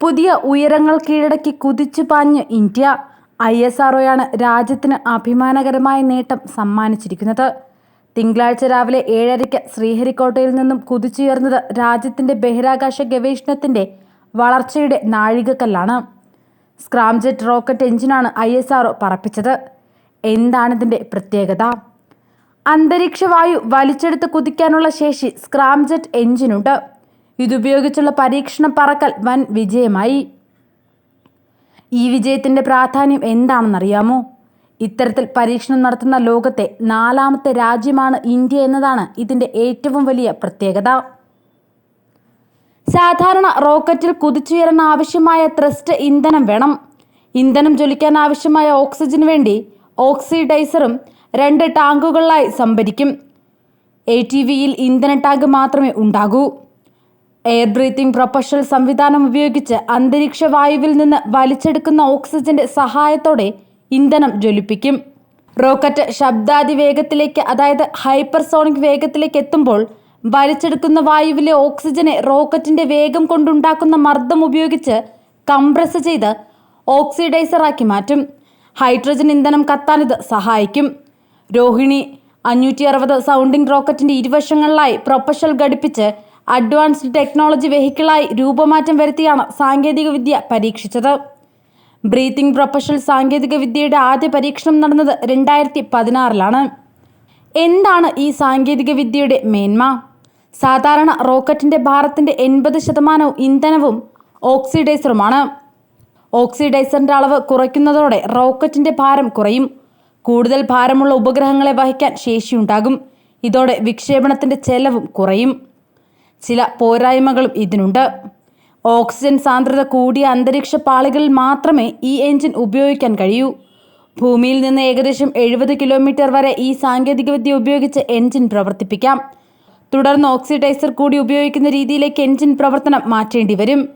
പുതിയ ഉയരങ്ങൾ കീഴടക്കി കുതിച്ചു പാഞ്ഞ് ഇന്ത്യ. ഐ എസ് ആർഒയാണ് രാജ്യത്തിന് അഭിമാനകരമായ നേട്ടം സമ്മാനിച്ചിരിക്കുന്നത്. തിങ്കളാഴ്ച രാവിലെ ഏഴരയ്ക്ക് ശ്രീഹരിക്കോട്ടയിൽ നിന്നും കുതിച്ചുയർന്നത് രാജ്യത്തിന്റെ ബഹിരാകാശ ഗവേഷണത്തിന്റെ വളർച്ചയുടെ നാഴികക്കല്ലാണ്. സ്ക്രാംജെറ്റ് റോക്കറ്റ് എഞ്ചിനാണ് ഐ എസ് ആർഒ പറപ്പിച്ചത്. എന്താണിതിന്റെ പ്രത്യേകത? അന്തരീക്ഷവായു വലിച്ചെടുത്ത് കുതിക്കാനുള്ള ശേഷി സ്ക്രാംജെറ്റ് എഞ്ചിനുണ്ട്. ഇതുപയോഗിച്ചുള്ള പരീക്ഷണ പറക്കൽ വൻ വിജയമായി. ഈ വിജയത്തിന്റെ പ്രാധാന്യം എന്താണെന്നറിയാമോ? ഇത്തരത്തിൽ പരീക്ഷണം നടത്തുന്ന ലോകത്തെ നാലാമത്തെ രാജ്യമാണ് ഇന്ത്യ എന്നതാണ് ഇതിന്റെ ഏറ്റവും വലിയ പ്രത്യേകത. സാധാരണ റോക്കറ്റിൽ കുതിച്ചുയരാൻ ആവശ്യമായ ത്രസ്റ്റ് ഇന്ധനം വേണം. ഇന്ധനം ജ്വലിക്കാൻ ആവശ്യമായ ഓക്സിജന് വേണ്ടി ഓക്സിഡൈസറും രണ്ട് ടാങ്കുകളിലായി സംഭരിക്കും. എ ടി വിയിൽ ഇന്ധന ടാങ്ക് മാത്രമേ ഉണ്ടാകൂ. എയർ ബ്രീത്തിംഗ് പ്രൊപ്പഷൽ സംവിധാനം ഉപയോഗിച്ച് അന്തരീക്ഷ വായുവിൽ നിന്ന് വലിച്ചെടുക്കുന്ന ഓക്സിജന്റെ സഹായത്തോടെ ഇന്ധനം ജ്വലിപ്പിക്കും. റോക്കറ്റ് ശബ്ദാതി വേഗത്തിലേക്ക് അതായത് ഹൈപ്പർസോണിക് വേഗത്തിലേക്ക് എത്തുമ്പോൾ വലിച്ചെടുക്കുന്ന വായുവിലെ ഓക്സിജനെ റോക്കറ്റിന്റെ വേഗം കൊണ്ടുണ്ടാക്കുന്ന മർദ്ദം ഉപയോഗിച്ച് കംപ്രസ് ചെയ്ത് ഓക്സിഡൈസറാക്കി മാറ്റും. ഹൈഡ്രജൻ ഇന്ധനം കത്താൻ സഹായിക്കും. രോഹിണി അഞ്ഞൂറ്റി അറുപത് സൗണ്ടിംഗ് റോക്കറ്റിന്റെ ഇരുവശങ്ങളിലായി പ്രൊപ്പഷൽ ഘടിപ്പിച്ച് അഡ്വാൻസ്ഡ് ടെക്നോളജി വെഹിക്കിളായി രൂപമാറ്റം വരുത്തിയാണ് സാങ്കേതികവിദ്യ പരീക്ഷിച്ചത്. ബ്രീത്തിംഗ് പ്രൊഫഷണൽ സാങ്കേതികവിദ്യയുടെ ആദ്യ പരീക്ഷണം നടന്നത് രണ്ടായിരത്തി പതിനാറിലാണ് എന്താണ് ഈ സാങ്കേതികവിദ്യയുടെ മേന്മ? സാധാരണ റോക്കറ്റിന്റെ ഭാരത്തിന്റെ എൺപത് ശതമാനവും ഇന്ധനവും ഓക്സിഡൈസറുമാണ്. ഓക്സിഡൈസറിന്റെ അളവ് കുറയ്ക്കുന്നതോടെ റോക്കറ്റിന്റെ ഭാരം കുറയും. കൂടുതൽ ഭാരമുള്ള ഉപഗ്രഹങ്ങളെ വഹിക്കാൻ ശേഷിയുണ്ടാകും. ഇതോടെ വിക്ഷേപണത്തിന്റെ ചെലവും കുറയും. ചില പോരായ്മകളും ഇതിനുണ്ട്. ഓക്സിജൻ സാന്ദ്രത കൂടിയ അന്തരീക്ഷ പാളികളിൽ മാത്രമേ ഈ എഞ്ചിൻ ഉപയോഗിക്കാൻ കഴിയൂ. ഭൂമിയിൽ നിന്ന് ഏകദേശം എഴുപത് കിലോമീറ്റർ വരെ ഈ സാങ്കേതികവിദ്യ ഉപയോഗിച്ച് എഞ്ചിൻ പ്രവർത്തിപ്പിക്കാം. തുടർന്ന് ഓക്സിഡൈസർ കൂടി ഉപയോഗിക്കുന്ന രീതിയിലേക്ക് എഞ്ചിൻ പ്രവർത്തനം മാറ്റേണ്ടി വരും.